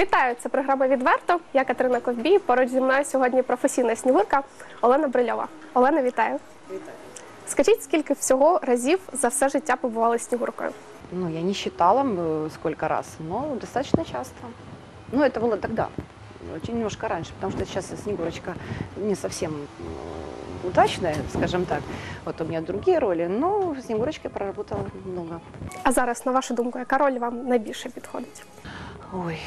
Вітаю! Це програма відверто. Я Катерина Ковбій. Поруч зі мною сьогодні професійна снігурка Олена Брильова. Олена, вітаю. Вітаю. Скажіть, скільки всього разів за все життя побували снігуркою? Ну, я не считала э, сколько раз, но достаточно часто. Ну, это было тогда, очень немножко раньше, потому что сейчас Снегурочка не совсем э, удачная, скажем так. Вот у меня другие роли, но с Снегурочкой проработала много. А зараз, на вашу думку, яка роль вам найбільше підходить? Ой,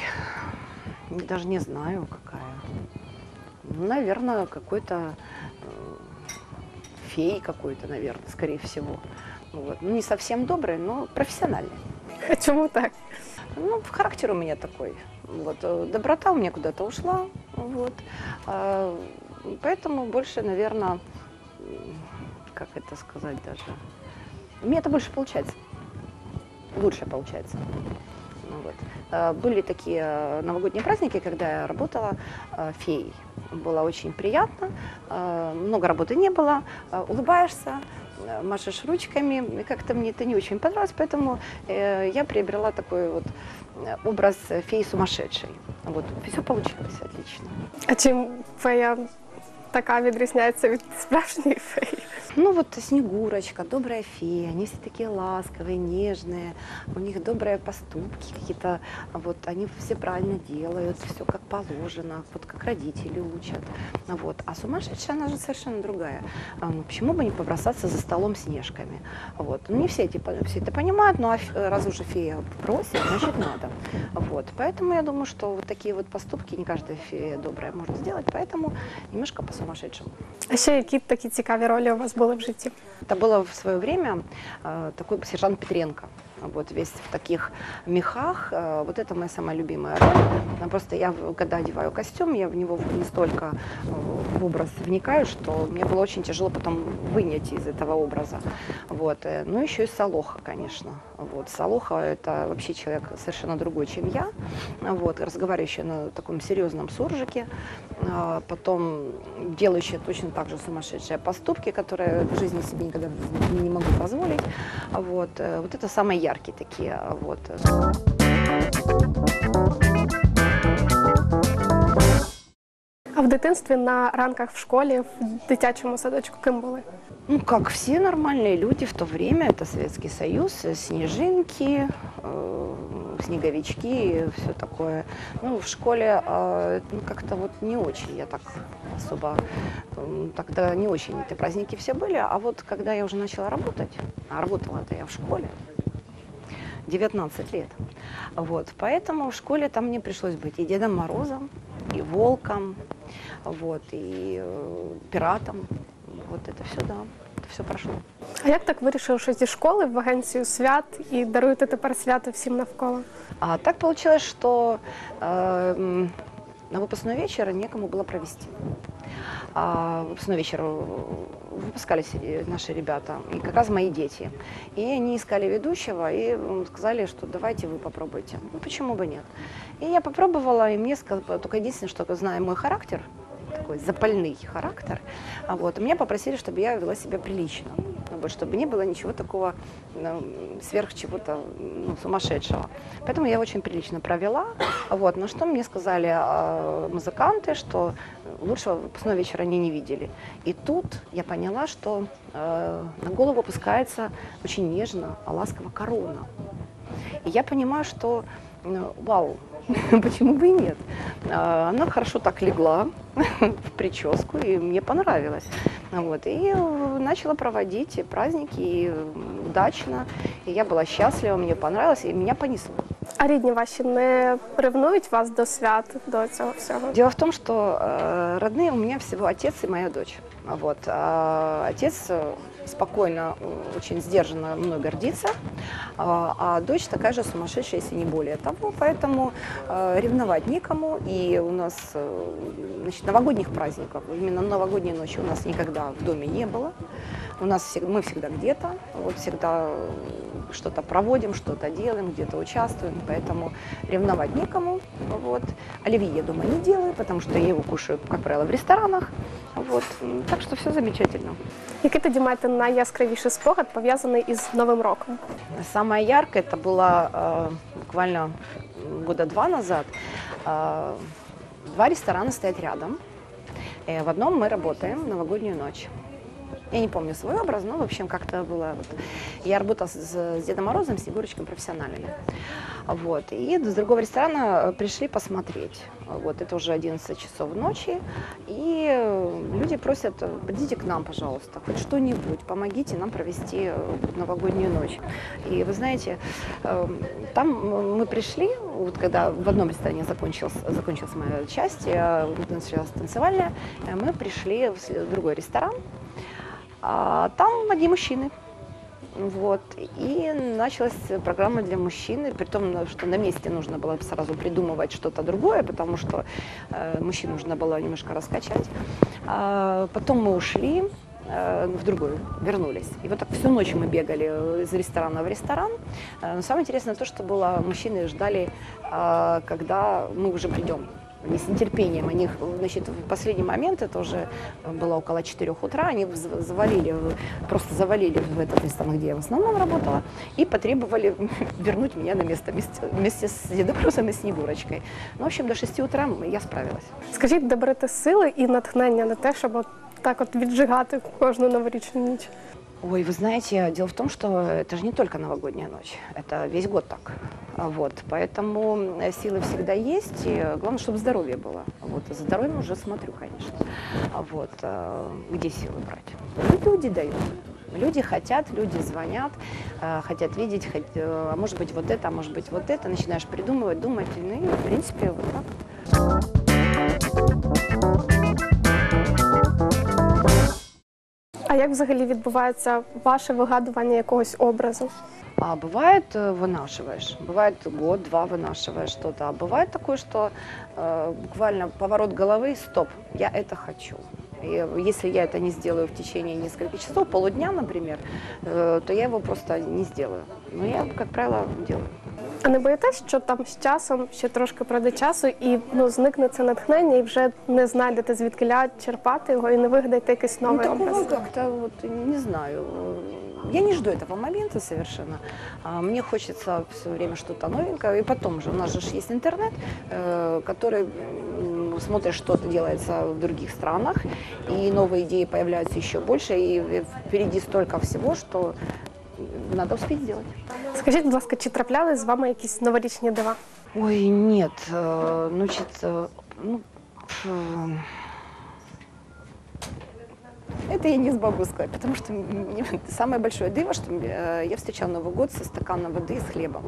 даже не знаю, какая. Ну, наверное, какой-то э, фей какой-то, наверное, скорее всего. Вот. Ну, не совсем добрый, но профессиональный. Чому так? Ну, характер у меня такой. Вот. э, Доброта у меня куда-то ушла. Вот. А, Поэтому больше, наверное, как это сказать даже, у меня это больше получается. Лучше получается. Ну Вот. А, Были такие э, новогодние праздники, когда я работала э, феей. Было очень приятно, э, много работы не было, э, улыбаешься, э, машешь ручками. И Как-то мне это не очень понравилось, поэтому э, я приобрела такой вот э, образ феи сумасшедшей. Вот. Все получилось отлично. А чим фея така відрізняється від справжньої феї? Ну вот Снегурочка, добрая фея, они все такие ласковые, нежные, у них добрые поступки какие-то, вот они все правильно делают, все как положено, вот как родители учат. Вот. А сумасшедшая, она же совершенно другая. А, Ну, почему бы не побросаться за столом снежками? Вот. Ну, не все, эти, по- все это понимают, но а ф- раз уже фея просит, значит надо. Вот. Поэтому я думаю, что вот такие вот поступки не каждая фея добрая может сделать, поэтому немножко по-сумасшедшему. А ще які такі цікаві ролі у вас були В житті? Это было в свое время э, такой сержант Петренко. Вот весь в таких мехах. Э, Вот это моя самая любимая роль. Просто я, когда одеваю костюм, я в него настолько э, в образ вникаю, что мне было очень тяжело потом вынять из этого образа. Вот. Ну, еще и Солоха, конечно. Вот. Солоха – это вообще человек совершенно другой, чем я. Вот. Разговаривающий на таком серьезном суржике. А, Потом делающая точно так же сумасшедшие поступки, которые в жизни себе никогда не могу позволить. Вот, э, вот это самые яркие такие. а Вот. В дитинстві на ранках в школі, в дитячому садочку ким були? Ну, как все нормальные люди в то время, это Советский Союз, э, снежинки, э, снеговички, все такое. Ну, в школе э, ну, как-то вот не очень, я так особо, м, тогда не очень эти праздники все были. А вот когда я уже начала работать, а работала-то я в школе, 19 лет. Вот, поэтому в школе там мне пришлось быть и Дедом Морозом, и Волком, вот, и э, пиратом. Вот это все, да, это все прошло. А як так вирішили, що зі школи в агенцію свят і даруєте тепер свято всім навколо? А так получилось, что э, м, на выпускной вечер некому было провести. А выпускной вечер э, выпускались э, наши ребята, и как раз мои дети. И они искали ведущего и сказали, что давайте вы попробуйте. Ну, почему бы нет? И я попробовала, и мне сказали, только единственное, что зная мой характер, такой запальный характер, а вот, меня попросили, чтобы я вела себя прилично, вот, чтобы не было ничего такого сверх чего-то ну, сумасшедшего. Поэтому я очень прилично провела. Вот. Но что мне сказали э, музыканты, что лучшего выпускного вечера они не видели. И тут я поняла, что э, на голову опускается очень нежно, а ласково корона. И я понимаю, что ну, вау, почему бы и нет. А, Она хорошо так легла в прическу, и мне понравилось. Вот. И э, начала проводить праздники и э, удачно. И я была счастлива, мне понравилось, и меня понесло. А рідні ваші не ревнують вас до свят, до цього всього? Дело в том, что э, родные у меня всего отец и моя дочь. Вот. А отец э, спокойно, э, очень сдержанно мной гордится, а, а дочь такая же сумасшедшая, если не более того. Поэтому э, ревновать некому. И у нас э, значит, новогодних праздников, именно новогодней ночи у нас никогда в доме не было. У нас мы всегда где-то, вот всегда что-то проводим, что-то делаем, где-то участвуем, поэтому ревновать некому. Вот. Оливье я дома не делаю, потому что я его кушаю, как правило, в ресторанах. Вот. Так что все замечательно. Який тоді маєте найяскравіший спогад пов'язаний із Новим роком? Самое яркое это было э, буквально года два назад. Э, два ресторана стоят рядом. Э, в одном мы работаем в новогоднюю ночь. Я не помню свой образ, но, в общем, как-то было... вот. Я работала с, с Дедом Морозом, с Егорочком профессиональными. Вот. И с другого ресторана э, пришли посмотреть. Вот. Это уже 11 часов ночи. И э, люди просят, э, придите к нам, пожалуйста, хоть что-нибудь, помогите нам провести новогоднюю ночь. И вы знаете, э, там мы пришли, вот когда в одном ресторане закончилась, закончилась моя часть, э, началась танцевальная, мы пришли в другой ресторан, а там одни мужчины. Вот. И началась программа для мужчин, при том, что на месте нужно было сразу придумывать что-то другое, потому что э, мужчин нужно было немножко раскачать. А потом мы ушли э, в другую, вернулись. И вот так всю ночь мы бегали из ресторана в ресторан. Э, Но самое интересное то, что было, мужчины ждали, э, когда мы уже придем. Они с нетерпением, они, значит, в последний момент, это уже было около 4 утра, они вз- завалили, просто завалили в этот ресторан, где я в основном работала, и потребовали вернуть меня на место вместе, вместе с Дедом Морозом и Снегурочкой. Ну, в общем, до 6 утра я справилась. Скажіть, де берете сили і натхнення на те, щоб от так от віджигати кожну новорічну ніч? Ой, вы знаете, дело в том, что это же не только новогодняя ночь, это весь год так. Вот, поэтому э, силы всегда есть, и главное, чтобы здоровье было. Вот, за здоровьем уже смотрю, конечно. Вот, э, где силы брать? Люди дают. Люди хотят, люди звонят, э, хотят видеть, хот- а может быть вот это, а может быть вот это. Начинаешь придумывать, думать, ну и в принципе вот так. як взагалі відбувається ваше вигадування якогось образу? А бывает э, вынашиваешь, бывает год-два вынашиваешь что-то, а бывает такое, что э, буквально поворот головы, стоп, я это хочу. И если я это не сделаю в течение нескольких часов, полудня, например, э, то я его просто не сделаю. Но я, как правило, делаю. А не боїтесь, що там з часом ще трошки пройде часу, і ну зникне це натхнення, і вже не знайдете звідки черпати його і не вигадаєте якийсь Ну, новий такого образ? как-то, вот, не знаю, э, я не жду этого момента совершенно. А, Мне хочется все время что-то новенькое. И потом же, у нас же ж есть интернет, э, который м, смотришь, что делается в других странах, и новые идеи появляются еще больше, и впереди столько всего, что надо успеть сделать. Скажіть, будь ласка, чи трапляли з вами якісь новорічні дива? Ой, нет, э, ну, значит, э, ну, пф, это я не смогу сказать, потому что мне самое большое дыво, что э, я встречала Новый год со стаканом воды и с хлебом.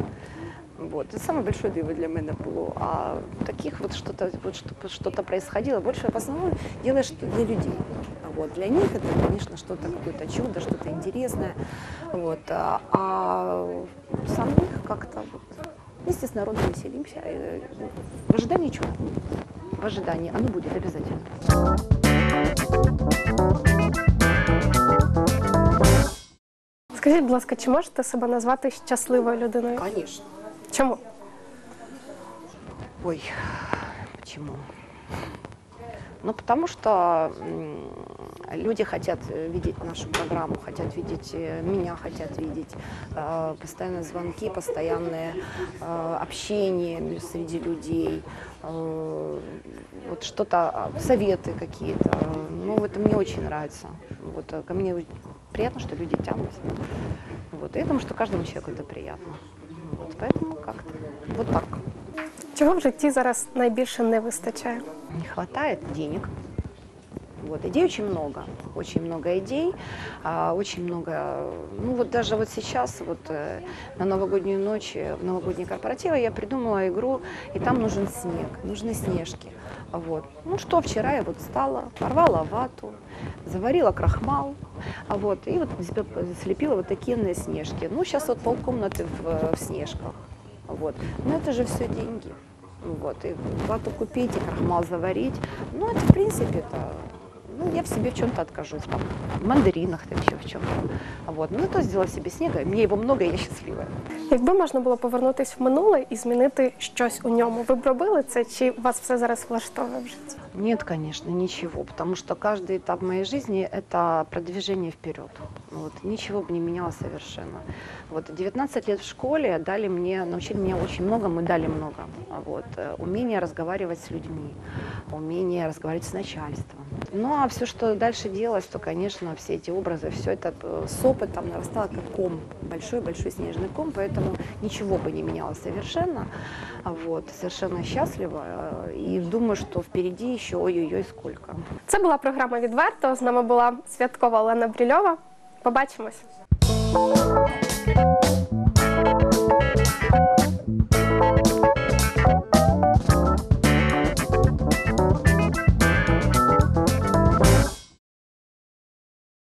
Вот, это самое большое дыво для меня было. А таких вот что-то вот что- что-то происходило, больше в основном делаешь что для людей. Вот, для них это, конечно, что-то, какое-то чудо, что-то интересное. Вот, а, а самих как-то с народом веселимся. э, В ожидании чуда. В ожидании. Оно будет обязательно. Скажіть, будь ласка, чи можете себе назвати щасливою людиною? Конечно. Чому? Ой, почему? Ну, потому что люди хотят э, видеть нашу программу, хотят видеть э, меня, хотят видеть э, постоянные звонки, постоянное э, общение среди людей, э, вот что-то, а, советы какие-то. Ну, это мне очень нравится. Вот, а ко мне приятно, что люди тянутся. Вот, и я думаю, что каждому человеку это приятно. Вот, поэтому как-то вот так. Чого в житті зараз найбільше не вистачає? не хватает денег. Вот, идей очень много, очень много идей, а, очень много, ну вот даже вот сейчас, вот э, на новогоднюю ночь, э, в новогодние корпоративы я придумала игру, и там нужен снег, нужны снежки. Вот. Ну что, вчера я вот встала, порвала вату, заварила крахмал, а вот, и вот слепила вот такие снежки. Ну, сейчас вот полкомнаты в, э, в снежках. Вот. Но это же все деньги. Вот, и вату купить, и крахмал заварить. Ну, это, в принципе, это, ну, я в себе в чем-то откажусь, там, в мандаринах, там, еще в чем-то. Вот, ну, то сделала себе снега, мне его много, и я счастливая. Якби можна було повернутись в минуле і змінити щось у ньому, ви б робили це, чи вас все зараз влаштовує в житті? Нет, конечно, ничего, потому что каждый этап моей жизни – это продвижение вперед. Вот, ничего бы не менялось совершенно. Вот, 19 лет в школе дали мне, научили меня очень многому и дали много. А Вот, э, умение разговаривать с людьми, умение разговаривать с начальством. Ну, а все, что дальше делалось, то, конечно, все эти образы, все это э, с опытом нарастало как ком, большой-большой снежный ком, поэтому ничего бы не менялось совершенно. Вот, совершенно счастлива э, и думаю, что впереди еще ой-ой-ой сколько. Це була програма відверто. З нами була святкова Олена Брільова. Побачимось.